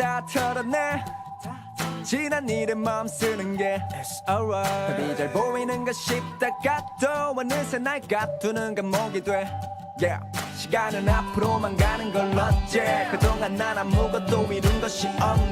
없네. 지난 일에 마음 쓰는 게 It's alright. 답이 잘 보이는가 싶다가 또 어느새 날 가두는 감옥이 돼. Yeah. 시간은 앞으로만 가는 걸 어째. 그동안 난 아무것도 이룬 것이 없네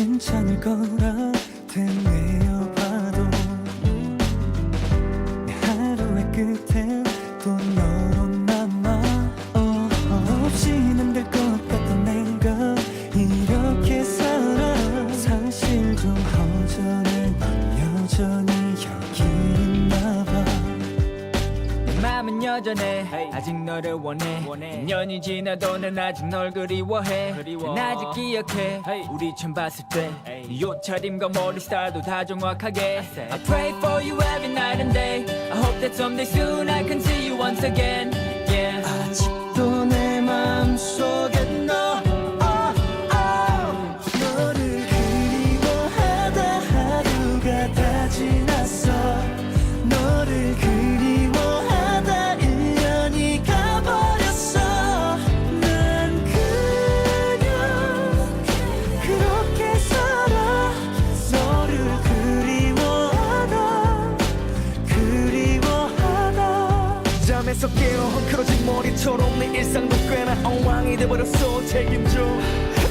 괜찮을 거라 되뇌어 봐도. 내 하루의 끝엔 또 너로 남아 없이는 될 것 같던 내가 이렇게 살아. 사실 좀 허전해. 넌 여전히 내 맘은 여전해 아직 너를 원해 2년이 지나도 난 아직 널 그리워해 난 아직 기억해 우리 처음 봤을 때네 옷차림과 머리 스타일도 다 정확하게 I pray for you every night and day I hope that someday soon I can see you once again yeah. 아직도 내 잠에서 깨어 헝클어진 머리처럼 내 일상도 꽤나 엉망이 돼버렸어. 책임져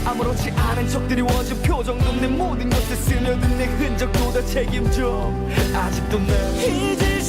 아무렇지 않은 척 드리워진 표정도 내 모든 것에 스며든 내 흔적도 다 책임져 아직도 난 이제